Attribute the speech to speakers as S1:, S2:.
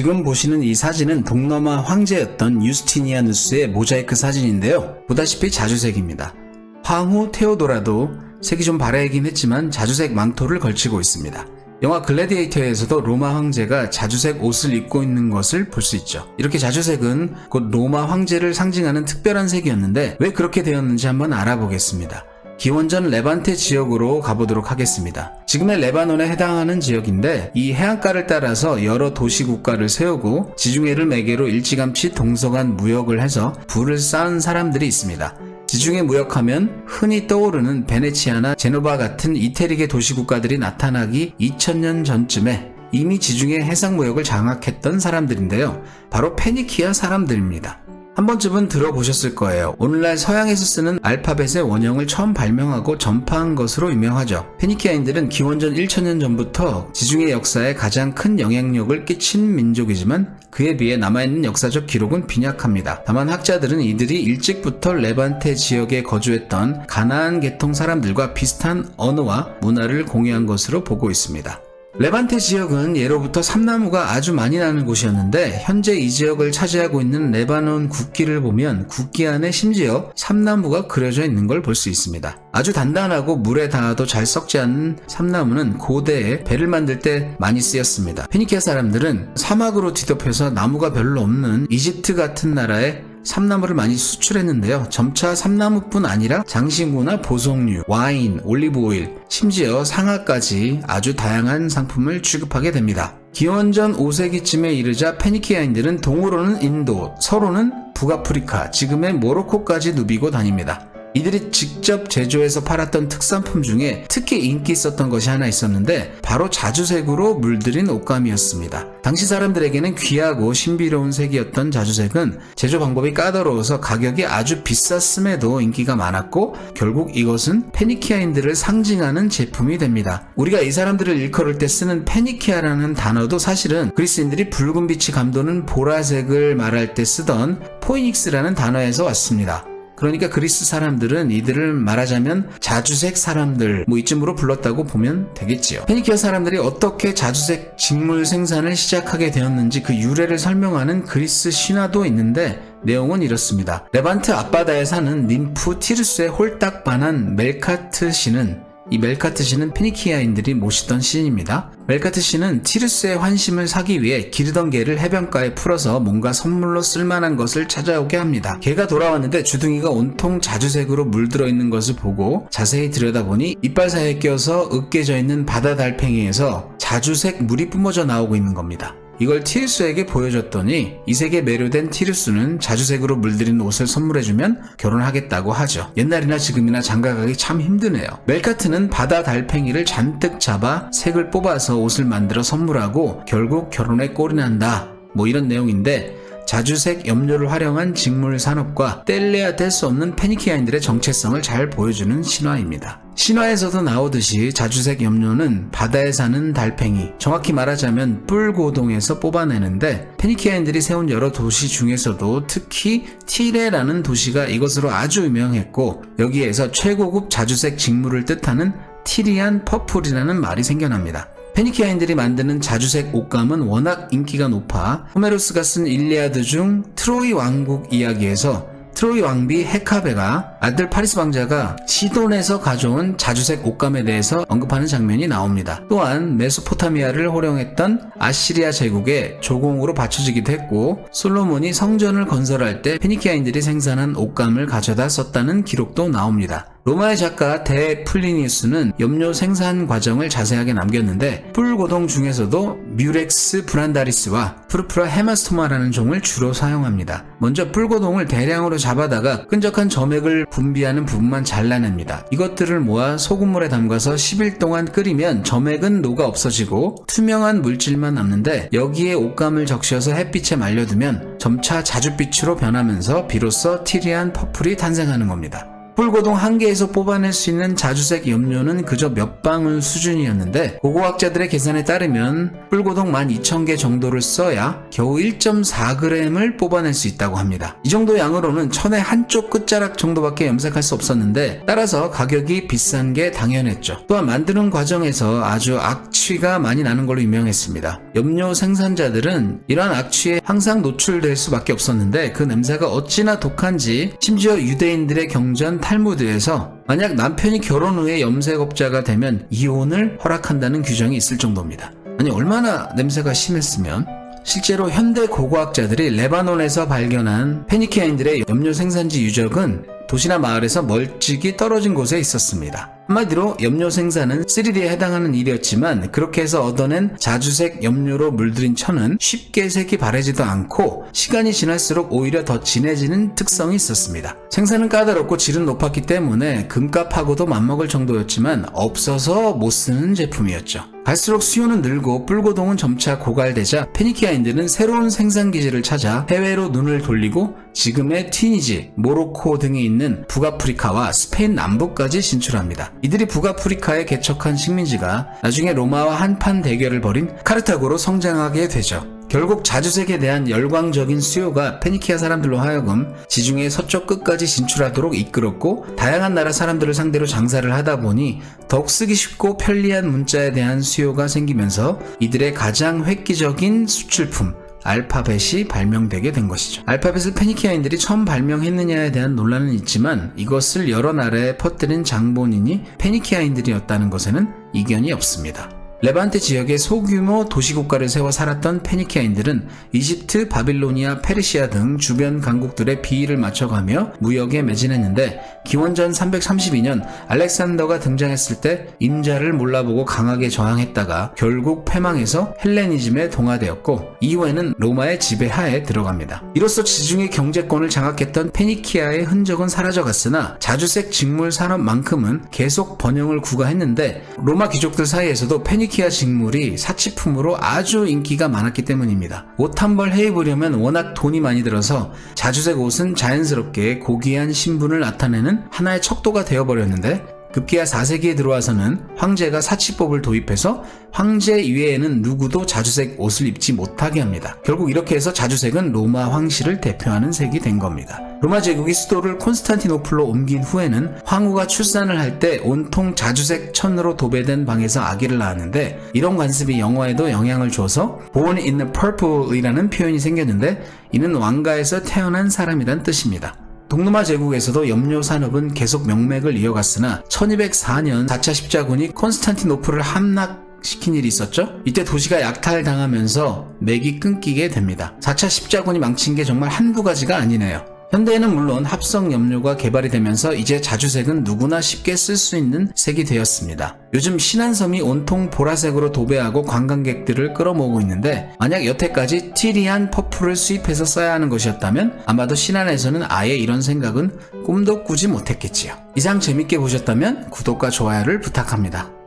S1: 지금 보시는 이 사진은 동로마 황제였던 유스티니아누스의 모자이크 사진인데요. 보다시피 자주색입니다. 황후 테오도라도 색이 좀 바래긴 했지만 자주색 망토를 걸치고 있습니다. 영화 글래디에이터에서도 로마 황제가 자주색 옷을 입고 있는 것을 볼 수 있죠. 이렇게 자주색은 곧 로마 황제를 상징하는 특별한 색이었는데 왜 그렇게 되었는지 한번 알아보겠습니다. 기원전 레반테 지역으로 가보도록 하겠습니다. 지금의 레바논에 해당하는 지역인데 이 해안가를 따라서 여러 도시 국가를 세우고 지중해를 매개로 일찌감치 동서간 무역을 해서 부를 쌓은 사람들이 있습니다. 지중해 무역하면 흔히 떠오르는 베네치아나 제노바 같은 이태리계 도시 국가들이 나타나기 2000년 전쯤에 이미 지중해 해상 무역을 장악했던 사람들인데요. 바로 페니키아 사람들입니다. 한 번쯤은 들어보셨을 거예요. 오늘날 서양에서 쓰는 알파벳의 원형을 처음 발명하고 전파한 것으로 유명하죠. 페니키아인들은 기원전 1000년 전부터 지중해 역사에 가장 큰 영향력을 끼친 민족이지만 그에 비해 남아있는 역사적 기록은 빈약합니다. 다만 학자들은 이들이 일찍부터 레반테 지역에 거주했던 가나안 계통 사람들과 비슷한 언어와 문화를 공유한 것으로 보고 있습니다. 레반테 지역은 예로부터 삼나무가 아주 많이 나는 곳이었는데 현재 이 지역을 차지하고 있는 레바논 국기를 보면 국기 안에 심지어 삼나무가 그려져 있는 걸 볼 수 있습니다. 아주 단단하고 물에 닿아도 잘 썩지 않는 삼나무는 고대에 배를 만들 때 많이 쓰였습니다. 페니키아 사람들은 사막으로 뒤덮여서 나무가 별로 없는 이집트 같은 나라에 삼나무를 많이 수출했는데요. 점차 삼나무뿐 아니라 장신구나 보석류, 와인, 올리브오일, 심지어 상아까지 아주 다양한 상품을 취급하게 됩니다. 기원전 5세기쯤에 이르자 페니키아인들은 동으로는 인도, 서로는 북아프리카, 지금의 모로코까지 누비고 다닙니다. 이들이 직접 제조해서 팔았던 특산품 중에 특히 인기 있었던 것이 하나 있었는데 바로 자주색으로 물들인 옷감이었습니다. 당시 사람들에게는 귀하고 신비로운 색이었던 자주색은 제조 방법이 까다로워서 가격이 아주 비쌌음에도 인기가 많았고 결국 이것은 페니키아인들을 상징하는 제품이 됩니다. 우리가 이 사람들을 일컬을 때 쓰는 페니키아라는 단어도 사실은 그리스인들이 붉은 빛이 감도는 보라색을 말할 때 쓰던 포이닉스라는 단어에서 왔습니다. 그러니까 그리스 사람들은 이들을 말하자면 자주색 사람들 뭐 이쯤으로 불렀다고 보면 되겠지요. 페니키아 사람들이 어떻게 자주색 직물 생산을 시작하게 되었는지 그 유래를 설명하는 그리스 신화도 있는데 내용은 이렇습니다. 레반트 앞바다에 사는 님프 티르스의 홀딱 반한 멜카트 신은 이 멜카트 씨는 페니키아인들이 모시던 신입니다. 멜카트 씨는 티르스의 환심을 사기 위해 기르던 개를 해변가에 풀어서 뭔가 선물로 쓸만한 것을 찾아오게 합니다. 개가 돌아왔는데 주둥이가 온통 자주색으로 물들어 있는 것을 보고 자세히 들여다보니 이빨 사이에 껴서 으깨져 있는 바다 달팽이에서 자주색 물이 뿜어져 나오고 있는 겁니다. 이걸 티르스에게 보여줬더니 이 색에 매료된 티르스는 자주색으로 물들인 옷을 선물해주면 결혼하겠다고 하죠. 옛날이나 지금이나 장가가기 참 힘드네요. 멜카트는 바다 달팽이를 잔뜩 잡아 색을 뽑아서 옷을 만들어 선물하고 결국 결혼에 꼴이 난다. 뭐 이런 내용인데 자주색 염료를 활용한 직물 산업과 뗄래야 뗄 수 없는 페니키아인들의 정체성을 잘 보여주는 신화입니다. 신화에서도 나오듯이 자주색 염료는 바다에 사는 달팽이, 정확히 말하자면 뿔고동에서 뽑아내는데 페니키아인들이 세운 여러 도시 중에서도 특히 티레라는 도시가 이것으로 아주 유명했고 여기에서 최고급 자주색 직물을 뜻하는 티리안 퍼플이라는 말이 생겨납니다. 페니키아인들이 만드는 자주색 옷감은 워낙 인기가 높아 호메로스가 쓴 일리아드 중 트로이 왕국 이야기에서 트로이 왕비 헤카베가 아들 파리스 왕자가 시돈에서 가져온 자주색 옷감에 대해서 언급하는 장면이 나옵니다. 또한 메소포타미아를 호령했던 아시리아 제국의 조공으로 받쳐지기도 했고 솔로몬이 성전을 건설할 때 페니키아인들이 생산한 옷감을 가져다 썼다는 기록도 나옵니다. 로마의 작가 데 플리니우스는 염료 생산 과정을 자세하게 남겼는데 뿔고동 중에서도 뮤렉스 브란다리스와 프루프라 헤마스토마라는 종을 주로 사용합니다. 먼저 뿔고동을 대량으로 잡아다가 끈적한 점액을 분비하는 부분만 잘라냅니다. 이것들을 모아 소금물에 담가서 10일 동안 끓이면 점액은 녹아 없어지고 투명한 물질만 남는데 여기에 옷감을 적셔서 햇빛에 말려두면 점차 자줏빛으로 변하면서 비로소 티리안 퍼플이 탄생하는 겁니다. 뿔고동 한 개에서 뽑아낼 수 있는 자주색 염료는 그저 몇 방울 수준이었는데 고고학자들의 계산에 따르면 뿔고동 12,000개 정도를 써야 겨우 1.4g을 뽑아낼 수 있다고 합니다. 이 정도 양으로는 천의 한쪽 끝자락 정도밖에 염색할 수 없었는데 따라서 가격이 비싼 게 당연했죠. 또한 만드는 과정에서 아주 악취가 많이 나는 걸로 유명했습니다. 염료 생산자들은 이러한 악취에 항상 노출될 수밖에 없었는데 그 냄새가 어찌나 독한지 심지어 유대인들의 경전 탈무드에서 만약 남편이 결혼 후에 염색업자가 되면 이혼을 허락한다는 규정이 있을 정도입니다. 아니 얼마나 냄새가 심했으면 실제로 현대 고고학자들이 레바논에서 발견한 페니키아인들의 염료 생산지 유적은 도시나 마을에서 멀찍이 떨어진 곳에 있었습니다. 한마디로 염료 생산은 3D에 해당하는 일이었지만 그렇게 해서 얻어낸 자주색 염료로 물들인 천은 쉽게 색이 바래지도 않고 시간이 지날수록 오히려 더 진해지는 특성이 있었습니다. 생산은 까다롭고 질은 높았기 때문에 금값하고도 맞먹을 정도였지만 없어서 못 쓰는 제품이었죠. 갈수록 수요는 늘고 뿔고동은 점차 고갈되자 페니키아인들은 새로운 생산 기지를 찾아 해외로 눈을 돌리고 지금의 튀니지, 모로코 등에 있는 북아프리카와 스페인 남부까지 진출합니다. 이들이 북아프리카에 개척한 식민지가 나중에 로마와 한판 대결을 벌인 카르타고로 성장하게 되죠. 결국 자주색에 대한 열광적인 수요가 페니키아 사람들로 하여금 지중해 서쪽 끝까지 진출하도록 이끌었고 다양한 나라 사람들을 상대로 장사를 하다 보니 더욱 쓰기 쉽고 편리한 문자에 대한 수요가 생기면서 이들의 가장 획기적인 수출품 알파벳이 발명되게 된 것이죠. 알파벳을 페니키아인들이 처음 발명했느냐에 대한 논란은 있지만 이것을 여러 나라에 퍼뜨린 장본인이 페니키아인들이었다는 것에는 이견이 없습니다. 레반테 지역에 소규모 도시국가를 세워 살았던 페니키아인들은 이집트, 바빌로니아, 페르시아 등 주변 강국들의 비위를 맞춰가며 무역에 매진했는데 기원전 332년 알렉산더가 등장했을 때 임자를 몰라보고 강하게 저항했다가 결국 패망해서 헬레니즘에 동화되었고 이후에는 로마의 지배하에 들어갑니다. 이로써 지중해 경제권을 장악했던 페니키아의 흔적은 사라져갔으나 자주색 직물 산업만큼은 계속 번영을 구가했는데 로마 귀족들 사이에서도 페니 키아 직물이 사치품으로 아주 인기가 많았기 때문입니다. 옷 한 벌 해입으려면 워낙 돈이 많이 들어서 자주색 옷은 자연스럽게 고귀한 신분을 나타내는 하나의 척도가 되어버렸는데 급기야 4세기에 들어와서는 황제가 사치법을 도입해서 황제 이외에는 누구도 자주색 옷을 입지 못하게 합니다. 결국 이렇게 해서 자주색은 로마 황실을 대표하는 색이 된 겁니다. 로마 제국이 수도를 콘스탄티노플로 옮긴 후에는 황후가 출산을 할 때 온통 자주색 천으로 도배된 방에서 아기를 낳았는데 이런 관습이 영어에도 영향을 줘서 born in the purple이라는 표현이 생겼는데 이는 왕가에서 태어난 사람이란 뜻입니다. 동로마 제국에서도 염료 산업은 계속 명맥을 이어갔으나 1204년 4차 십자군이 콘스탄티노플을 함락 시킨 일이 있었죠? 이때 도시가 약탈당하면서 맥이 끊기게 됩니다. 4차 십자군이 망친 게 정말 한두 가지가 아니네요. 현대에는 물론 합성 염료가 개발이 되면서 이제 자주색은 누구나 쉽게 쓸 수 있는 색이 되었습니다. 요즘 신안섬이 온통 보라색으로 도배하고 관광객들을 끌어모으고 있는데 만약 여태까지 티리한 퍼플을 수입해서 써야 하는 것이었다면 아마도 신안에서는 아예 이런 생각은 꿈도 꾸지 못했겠지요. 이상 재밌게 보셨다면 구독과 좋아요를 부탁합니다.